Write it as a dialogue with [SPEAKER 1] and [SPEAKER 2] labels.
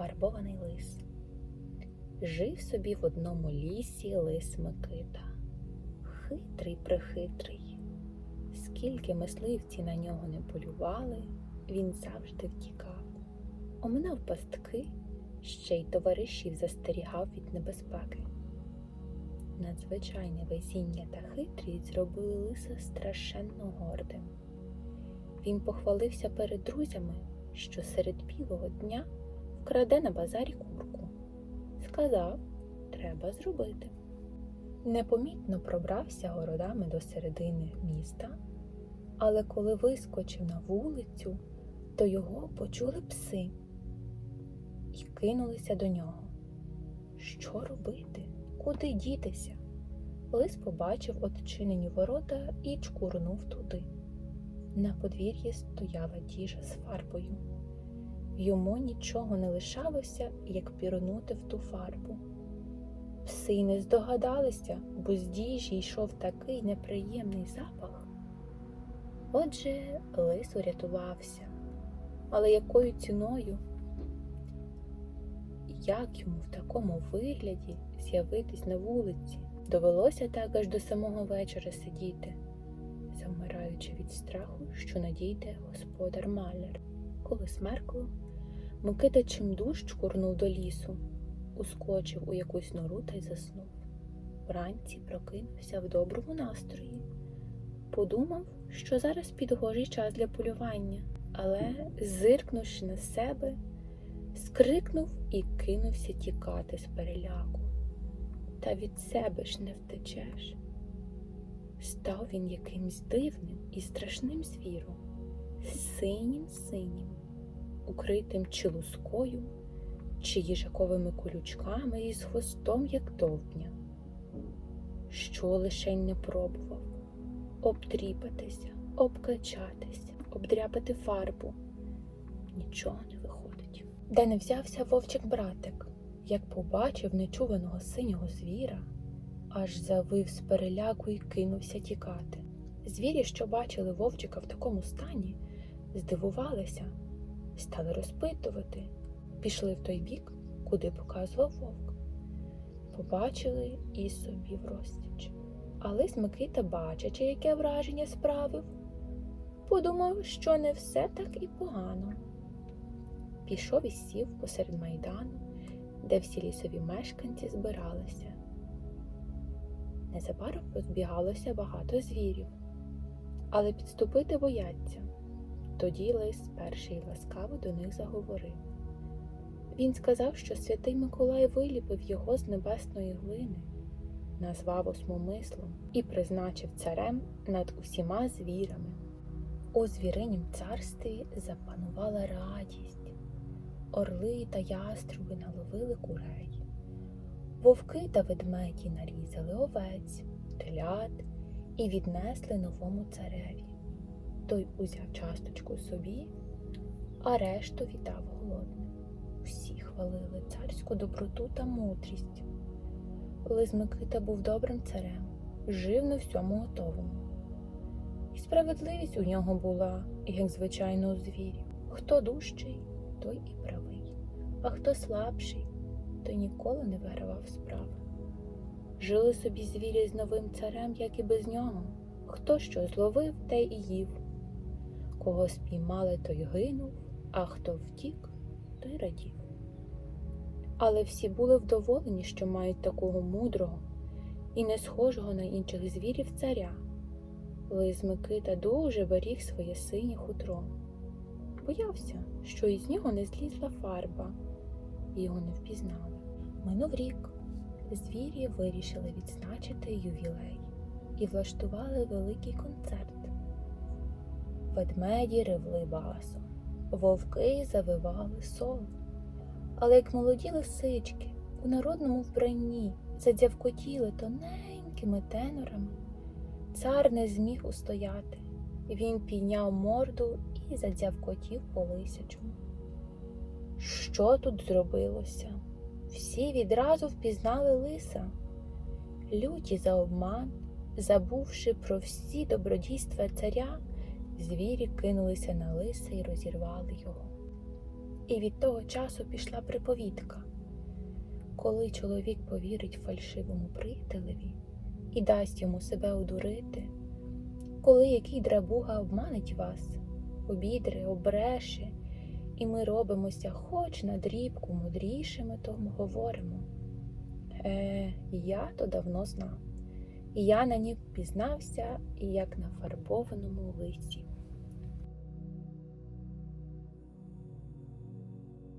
[SPEAKER 1] Фарбований лис. Жив собі в одному лісі лис Микита. Хитрий прихитрий. Скільки мисливці на нього не полювали, він завжди втікав. Оминав пастки, ще й товаришів застерігав від небезпеки. Надзвичайне везіння та хитрість зробили лиса страшенно гордим. Він похвалився перед друзями, що серед білого дня вкраде на базарі курку. Сказав, треба зробити. Непомітно пробрався городами до середини міста, але коли вискочив на вулицю, то його почули пси і кинулися до нього. Що робити? Куди дітися? Лис побачив отчинені ворота і чкурнув туди. На подвір'ї стояла діжа з фарбою. Йому нічого не лишалося, як пірнути в ту фарбу. Пси й не здогадалися, бо з діжі йшов такий неприємний запах. Отже, лис урятувався. Але якою ціною? Як йому в такому вигляді з'явитись на вулиці? Довелося так аж до самого вечора сидіти, завмираючи від страху, що надійде господар маляр. Коли смеркло, Микита чимдуж чкурнув до лісу, ускочив у якусь нору та й заснув. Вранці прокинувся в доброму настрої. Подумав, що зараз підгожий час для полювання, але, зиркнувши на себе, скрикнув і кинувся тікати з переляку. Та від себе ж не втечеш. Став він якимсь дивним і страшним звіром, синім синім, укритим чи лускою, чи їжаковими колючками і з хвостом, як довбня. Що лишень не пробував обтріпатися, обкачатися, обдряпати фарбу. Нічого не виходить. Де не взявся вовчик братик, як побачив нечуваного синього звіра, аж завив з переляку і кинувся тікати. Звірі, що бачили вовчика в такому стані, здивувалися, стали розпитувати, пішли в той бік, куди показував вовк. Побачили і собі врозтіч. А лис бачачи, яке враження справив, подумав, що не все так і погано. Пішов і сів посеред майдану, де всі лісові мешканці збиралися. Незабаром розбігалося багато звірів, але підступити бояться. Тоді лис перший ласкаво до них заговорив. Він сказав, що святий Миколай виліпив його з небесної глини, назвав осмомислом і призначив царем над усіма звірами. У звіринім царстві запанувала радість. Орли та яструби наловили курей, вовки та ведмеді нарізали овець, телят і віднесли новому цареві. Той узяв часточку собі, а решту віддав голодним. Всі хвалили царську доброту та мудрість. Лис Микита був добрим царем, жив на всьому готовому. І справедливість у нього була, як звичайно, у звірів. Хто дужчий, той і правий, а хто слабший, той ніколи не вигравав справи. Жили собі звірі з новим царем, як і без нього. Хто що зловив, те і їв. Кого спіймали, той гинув, а хто втік, той радів. Але всі були вдоволені, що мають такого мудрого і не схожого на інших звірів царя. Лис Микита дуже беріг своє синє хутро. Боявся, що із нього не злізла фарба, і його не впізнали. Минув рік. Звірі вирішили відзначити ювілей і влаштували великий концерт. Ведмеді ревли басом, вовки завивали сон. Але як молоді лисички у народному вбранні задзявкотіли тоненькими тенорами, цар не зміг устояти. Він підняв морду і задзявкотів по лисячому. Що тут зробилося? Всі відразу впізнали лиса. Люті за обман, забувши про всі добродійства царя, звірі кинулися на лиса і розірвали його. І від того часу пішла приповідка. Коли чоловік повірить фальшивому приятелеві і дасть йому себе одурити, коли який драбуга обманить вас, обідре, обреше, і ми робимося хоч на дрібку мудрішими, то говоримо. Е, я то давно знав, і я на ній пізнався, як на фарбованому листі.